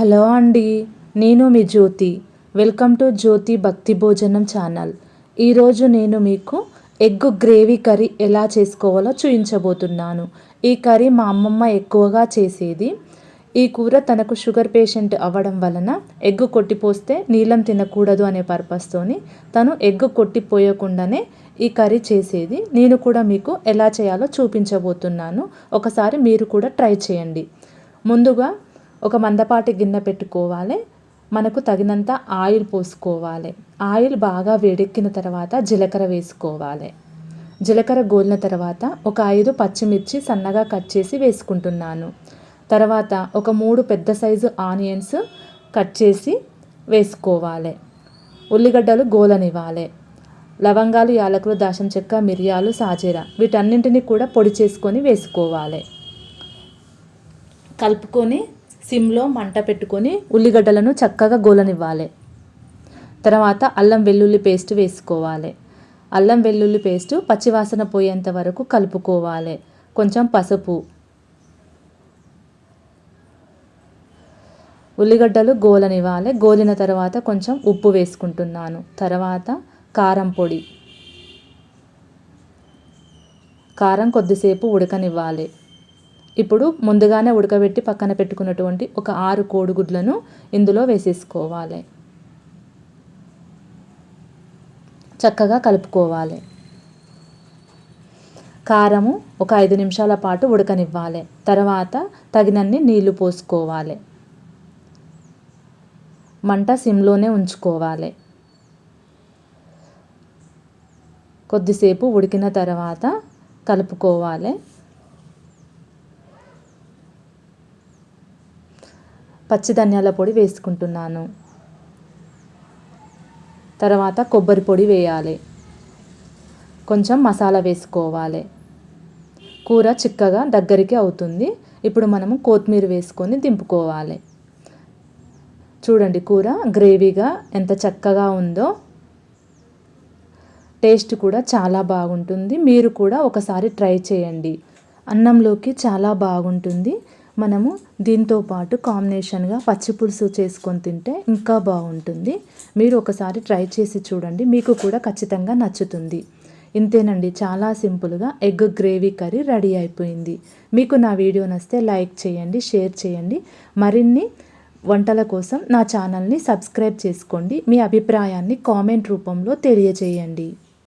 Hello అండి నేను మీ జ్యోతి. Welcome to జ్యోతి భక్తి భోజనం ఛానల్. ఈరోజు నేను మీకు ఎగ్ గ్రేవీ కర్రీ ఎలా చేసుకోవాలో చూపించబోతున్నాను ఈ కర్రీ మా అమ్మమ్మ ఎక్కువగా చేసేది. ఈ కూర తనకు షుగర్ పేషెంట్ అవ్వడం వలన ఎగ్గు కొట్టిపోస్తే నీళ్ళం తినకూడదు అనే పర్పస్తోని తను ఎగ్గు కొట్టిపోయకుండానే ఈ కర్రీ చేసేది. నేను కూడా మీకు ఎలా చేయాలో చూపించబోతున్నాను. ఒకసారి మీరు కూడా ట్రై చేయండి. ముందుగా ఒక మందపాటి గిన్నె పెట్టుకోవాలి. మనకు తగినంత ఆయిల్ పోసుకోవాలి. ఆయిల్ బాగా వేడెక్కిన తర్వాత జీలకర్ర వేసుకోవాలి. జీలకర్ర గోలిన తర్వాత ఒక ఐదు పచ్చిమిర్చి సన్నగా కట్ చేసి వేసుకుంటున్నాను. తర్వాత ఒక మూడు పెద్ద సైజు ఆనియన్స్ కట్ చేసి వేసుకోవాలి. ఉల్లిగడ్డలు గోలనివ్వాలి. లవంగాలు యాలకులు దాసం చెక్క మిరియాలు సాజీర వీటన్నింటినీ కూడా పొడి చేసుకొని వేసుకోవాలి. కలుపుకొని సిమ్లో మంట పెట్టుకొని ఉల్లిగడ్డలను చక్కగా గోలనివ్వాలి. తర్వాత అల్లం వెల్లుల్లి పేస్ట్ వేసుకోవాలి. అల్లం వెల్లుల్లి పేస్ట్ పచ్చివాసన పోయేంత వరకు కలుపుకోవాలి. కొంచెం పసుపు. ఉల్లిగడ్డలు గోలనివ్వాలి. గోలిన తర్వాత కొంచెం ఉప్పు వేసుకుంటున్నాను. తర్వాత కారం పొడి. కారం కొద్దిసేపు ఉడకనివ్వాలి. ఇప్పుడు ముందుగానే ఉడకబెట్టి పక్కన పెట్టుకున్నటువంటి ఒక ఆరు కోడిగుడ్లను ఇందులో వేసేసుకోవాలి. చక్కగా కలుపుకోవాలి. కారము ఒక ఐదు నిమిషాల పాటు ఉడకనివ్వాలి. తర్వాత తగినన్ని నీళ్ళు పోసుకోవాలి. మంట సిమ్లోనే ఉంచుకోవాలి. కొద్దిసేపు ఉడికిన తర్వాత కలుపుకోవాలి. పచ్చి ధనియాల పొడి వేసుకుంటున్నాను. తర్వాత కొబ్బరి పొడి వేయాలి. కొంచెం మసాలా వేసుకోవాలి. కూర చిక్కగా దగ్గరికి అవుతుంది. ఇప్పుడు మనము కొత్తిమీర వేసుకొని దింపుకోవాలి. చూడండి కూర గ్రేవీగా ఎంత చక్కగా ఉందో. టేస్ట్ కూడా చాలా బాగుంటుంది. మీరు కూడా ఒకసారి ట్రై చేయండి. అన్నంలోకి చాలా బాగుంటుంది. మనము దీంతో పాటు కాంబినేషన్గా పచ్చి పులుసు చేసుకొని తింటే ఇంకా బాగుంటుంది. మీరు ఒకసారి ట్రై చేసి చూడండి. మీకు కూడా ఖచ్చితంగా నచ్చుతుంది. ఇంతేనండి చాలా సింపుల్గా ఎగ్ గ్రేవీ కర్రీ రెడీ అయిపోయింది. మీకు నా వీడియో నస్తే లైక్ చేయండి షేర్ చేయండి. మరిన్ని వంటల కోసం నా ఛానల్ని సబ్స్క్రైబ్ చేసుకోండి. మీ అభిప్రాయాన్ని కామెంట్ రూపంలో తెలియజేయండి.